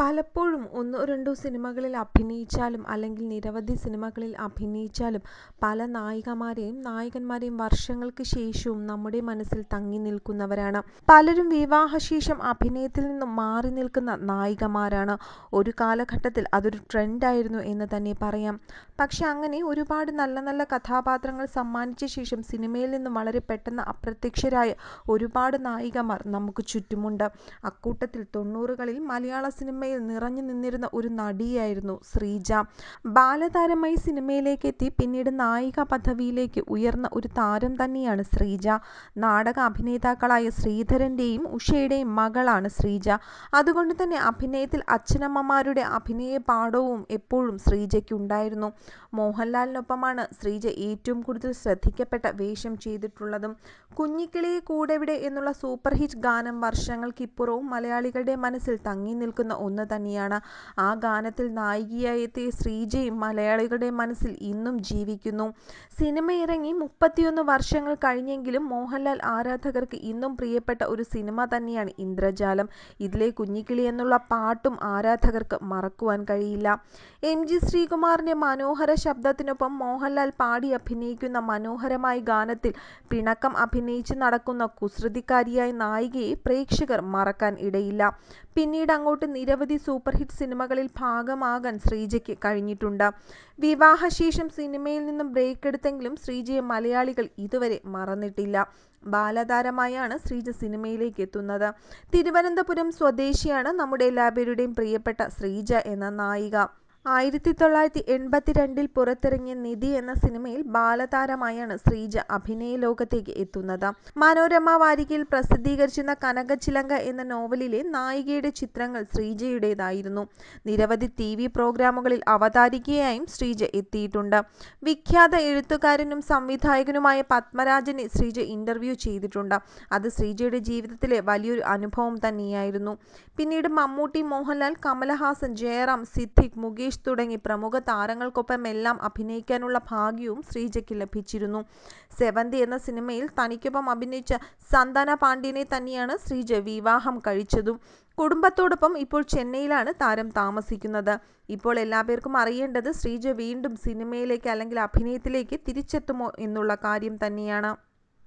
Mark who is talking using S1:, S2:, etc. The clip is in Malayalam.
S1: പലപ്പോഴും ഒന്നോ രണ്ടോ സിനിമകളിൽ അഭിനയിച്ചാലും അല്ലെങ്കിൽ നിരവധി സിനിമകളിൽ അഭിനയിച്ചാലും പല നായികമാരെയും നായകന്മാരെയും വർഷങ്ങൾക്ക് ശേഷവും നമ്മുടെ മനസ്സിൽ തങ്ങി നിൽക്കുന്നവരാണ്. പലരും വിവാഹശേഷം അഭിനയത്തിൽ നിന്നും മാറി നിൽക്കുന്ന നായികമാരാണ്. ഒരു കാലഘട്ടത്തിൽ അതൊരു ട്രെൻഡായിരുന്നു എന്ന് തന്നെ പറയാം. പക്ഷെ അങ്ങനെ ഒരുപാട് നല്ല നല്ല കഥാപാത്രങ്ങൾ സമ്മാനിച്ച ശേഷം സിനിമയിൽ നിന്നും വളരെ പെട്ടെന്ന് അപ്രത്യക്ഷരായ ഒരുപാട് നായികമാർ നമുക്ക് ചുറ്റുമുണ്ട്. അക്കൂട്ടത്തിൽ തൊണ്ണൂറുകളിൽ മലയാള സിനിമയിൽ നിറഞ്ഞു നിന്നിരുന്ന ഒരു നടിയായിരുന്നു ശ്രീജ. ബാലതാരമായി സിനിമയിലേക്കെത്തി പിന്നീട് നായിക പദവിയിലേക്ക് ഉയർന്ന ഒരു താരം തന്നെയാണ് ശ്രീജ. നാടക അഭിനേതാക്കളായ ശ്രീധരന്റെയും ഉഷയുടെയും മകളാണ് ശ്രീജ. അതുകൊണ്ട് തന്നെ അഭിനയത്തിൽ അച്ഛനമ്മമാരുടെ അഭിനയ പാഠവും എപ്പോഴും ശ്രീജയ്ക്കുണ്ടായിരുന്നു. മോഹൻലാലിനൊപ്പമാണ് ശ്രീജ ഏറ്റവും കൂടുതൽ ശ്രദ്ധിക്കപ്പെട്ട വേഷം ചെയ്തിട്ടുള്ളതും. കുഞ്ഞിക്കിളിയെ കൂടെവിടെ എന്നുള്ള സൂപ്പർ ഹിറ്റ് ഗാനം വർഷങ്ങൾക്കിപ്പുറവും മലയാളികളുടെ മനസ്സിൽ തങ്ങി നിൽക്കുന്ന ഒന്ന് തന്നെയാണ്. ആ ഗാനത്തിൽ നായികയായെത്തിയ ശ്രീജയും മലയാളികളുടെ മനസ്സിൽ ഇന്നും ജീവിക്കുന്നു. സിനിമ ഇറങ്ങി മുപ്പത്തിയൊന്ന് വർഷങ്ങൾ കഴിഞ്ഞെങ്കിലും മോഹൻലാൽ ആരാധകർക്ക് ഇന്നും പ്രിയപ്പെട്ട ഒരു സിനിമ തന്നെയാണ് ഇന്ദ്രജാലം. ഇതിലെ കുഞ്ഞിക്കിളി എന്നുള്ള പാട്ടും ആരാധകർക്ക് മറക്കുവാൻ കഴിയില്ല. എം ജി ശ്രീകുമാറിന്റെ മനോഹര ശബ്ദത്തിനൊപ്പം മോഹൻലാൽ പാടി അഭിനയിക്കുന്ന മനോഹരമായ ഗാനത്തിൽ പിണക്കം അഭിനയിച്ച് നടക്കുന്ന കുസൃതിക്കാരിയായ നായികയെ പ്രേക്ഷകർ മറക്കാൻ ഇടയില്ല. പിന്നീട് അങ്ങോട്ട് നിരവധി സൂപ്പർ ഹിറ്റ് സിനിമകളിൽ ഭാഗമാകാൻ ശ്രീജയ്ക്ക് കഴിഞ്ഞിട്ടുണ്ട്. വിവാഹശേഷം സിനിമയിൽ നിന്നും ബ്രേക്ക് എടുത്തെങ്കിലും ശ്രീജയെ മലയാളികൾ ഇതുവരെ മറന്നിട്ടില്ല. ബാലതാരമായാണ് ശ്രീജ സിനിമയിലേക്ക് എത്തുന്നത്. തിരുവനന്തപുരം സ്വദേശിയാണ് നമ്മുടെ എല്ലാവരുടെയും പ്രിയപ്പെട്ട ശ്രീജ എന്ന നായിക. ആയിരത്തി തൊള്ളായിരത്തി എൺപത്തിരണ്ടിൽ പുറത്തിറങ്ങിയ നിധി എന്ന സിനിമയിൽ ബാലതാരമായാണ് ശ്രീജ അഭിനയ ലോകത്തേക്ക് എത്തുന്നത്. മനോരമ വാരികയിൽ പ്രസിദ്ധീകരിച്ചിരുന്ന കനകച്ചിലങ്ക എന്ന നോവലിലെ നായികയുടെ ചിത്രങ്ങൾ ശ്രീജയുടേതായിരുന്നു. നിരവധി ടി വി പ്രോഗ്രാമുകളിൽ അവതാരികയായും ശ്രീജ എത്തിയിട്ടുണ്ട്. വിഖ്യാത എഴുത്തുകാരനും സംവിധായകനുമായ പത്മരാജനെ ശ്രീജ ഇന്റർവ്യൂ ചെയ്തിട്ടുണ്ട്. അത് ശ്രീജയുടെ ജീവിതത്തിലെ വലിയൊരു അനുഭവം തന്നെയായിരുന്നു. പിന്നീട് മമ്മൂട്ടി മോഹൻലാൽ കമലഹാസൻ ജയറാം സിദ്ദിഖ് മുകേഷ് തുടങ്ങി. പ്രമുഖ താരങ്ങൾക്കൊപ്പമെല്ലാം അഭിനയിക്കാനുള്ള ഭാഗ്യവും ശ്രീജയ്ക്ക് ലഭിച്ചിരുന്നു. സെവന്തി എന്ന സിനിമയിൽ തനിക്കൊപ്പം അഭിനയിച്ച സന്താന പാണ്ഡ്യനെ തന്നെയാണ് ശ്രീജ വിവാഹം കഴിച്ചതും. കുടുംബത്തോടൊപ്പം ഇപ്പോൾ ചെന്നൈയിലാണ് താരം താമസിക്കുന്നത്. ഇപ്പോൾ എല്ലാ പേർക്കും അറിയേണ്ടത് ശ്രീജ വീണ്ടും സിനിമയിലേക്ക് അല്ലെങ്കിൽ അഭിനയത്തിലേക്ക് തിരിച്ചെത്തുമോ എന്നുള്ള കാര്യം തന്നെയാണ്.